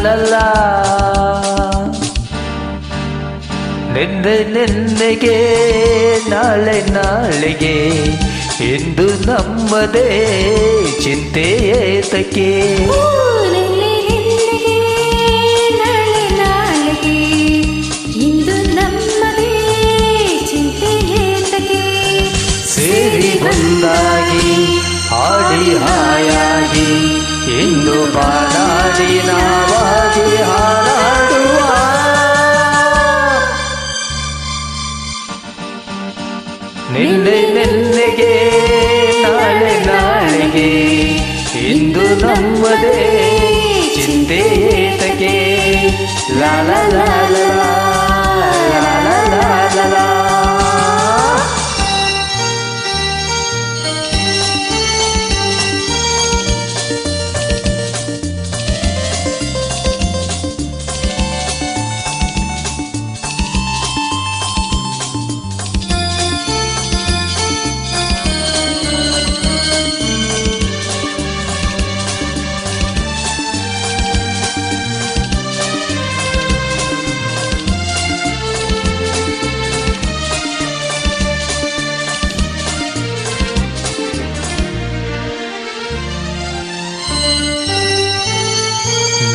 ಕಾಣಲ್ಲ ನಿನ್ನೆ ನಿನ್ನೆಗೆ ನಾಳೆ ನಾಳೆಗೆ ಎಂದು ನಮ್ಮದೇ ಚಿಂತೆ ಏತಕ್ಕೆ? ಹಾಡಿ ಹಾಯಾಗಿ ಇಂದು ಬಾಡಾಡಿ ನಾ ನಿನ್ನೆ ನೆನ್ನೆಗೆ ನಾಳೆ ನಾಳೆಗೆ. ಇಂದು ನಮ್ಮದೇ ಚಿಂತೆ ಏತಕ್ಕೆ ಲಾಲ ಲಾ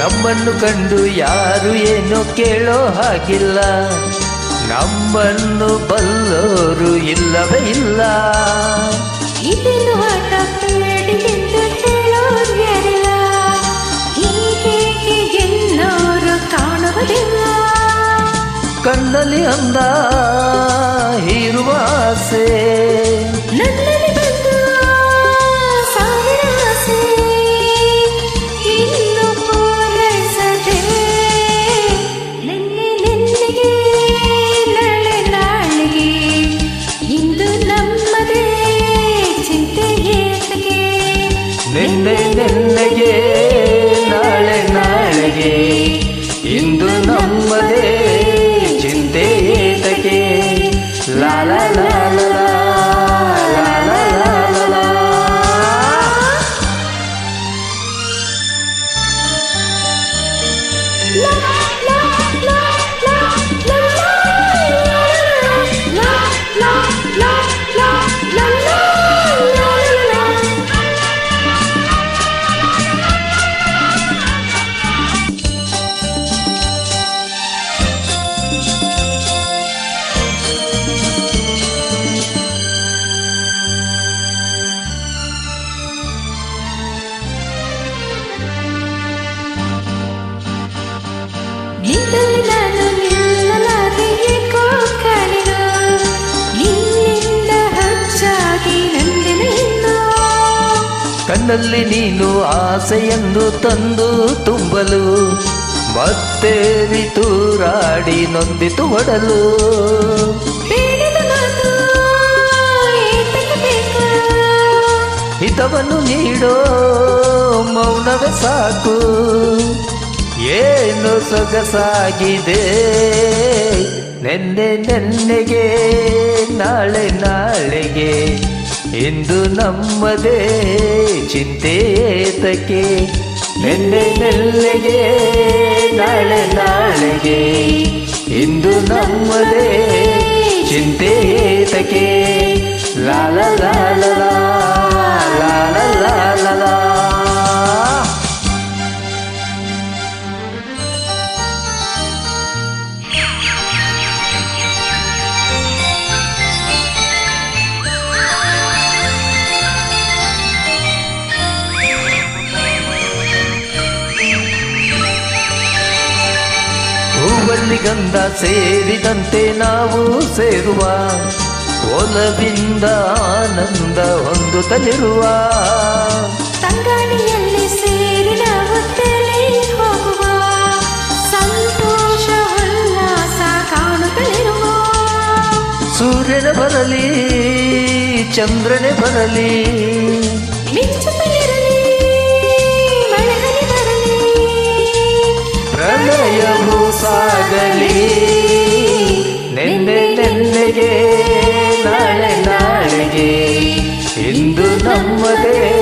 ನಮ್ಮನ್ನು ಕಂಡು ಯಾರು ಏನೋ ಕೇಳೋ ಹಾಗಿಲ್ಲ. ನಮ್ಮನ್ನು ಬಲ್ಲೋರು ಇಲ್ಲವೇ ಇಲ್ಲ. ಕಣ್ಣಲ್ಲಿ ಅಂದ ಹೀರುವ ಆಸೆ. ನಿನ್ನೆ ನಿನ್ನೆಗೆ ನಾಳೆ ನಾಳೆಗೆ. ಇಂದು ನಮ್ಮದೇ ಚಿಂತೆ ಏತಕ್ಕೆ? ಲಾ ಕಣ್ಣಲ್ಲಿ ನೀನು ಆಸೆಯನ್ನು ತಂದು ತುಂಬಲು ಮತ್ತೆ ತೂರಾಡಿ ನೊಂದಿತು ಒಡಲು. ಹಿತವನ್ನು ನೀಡೋ ಮೌನವೇ ಸಾಕು. ಏನು ಸೊಗಸಾಗಿದೆ? ನೆನ್ನೆ ನೆನ್ನೆಗೆ ನಾಳೆ ನಾಳೆಗೆ. ಇಂದು ನಮ್ಮದೇ ಚಿಂತೆಯೇತಕ್ಕೆ ನೆನ್ನೆ ನೆಲ್ಲೆಗೆ ನಾಳೆ ನಾಳೆಗೆ. ಇಂದು ನಮ್ಮದೇ ಚಿಂತೆಯೇತಕ್ಕೆ ಲಾಲ ಲಾಲ ಲಾ ಗಂಧ ಸೇರಿದಂತೆ ನಾವು ಸೇರುವ ಒಲವಿಂದ ಆನಂದ ಹೊಂದುತ್ತಲಿರುವ ತಲಿರುವ ಸೇರಿ ನಾವು ತಲೆ ಹೋಗುವ ಸಂತೋಷ ಉಲ್ಲಾಸ ಕಾಣುತ್ತಲಿರುವ ಸೂರ್ಯನ ಬರಲಿ ಚಂದ್ರನೇ ಬರಲಿ. ಸಾಗಲಿ. ನೆನ್ನೆ ನೆನ್ನೆಗೆ, ನಾಳೆ ನಾಳೆಗೆ. ಇಂದು ನಮ್ಮದೇ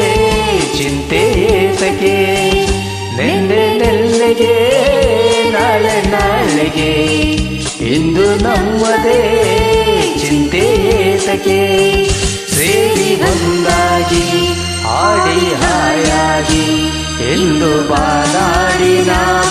ಚಿಂತೆ ಏತಕ್ಕೆ. ನೆನ್ನೆ ನೆನ್ನೆಗೆ, ನಾಳೆ ನಾಳೆಗೆ. ಇಂದು ನಮ್ಮದೇ ಚಿಂತೆ ಸಂತಸಕ್ಕೆ ಸೇರಿ ಒಂದಾಗಿ ಆಡಿ ಹಾಯಾಗಿ. ಎಂದು ಬಾಲಾಡಿ ನಾವಾಗಿ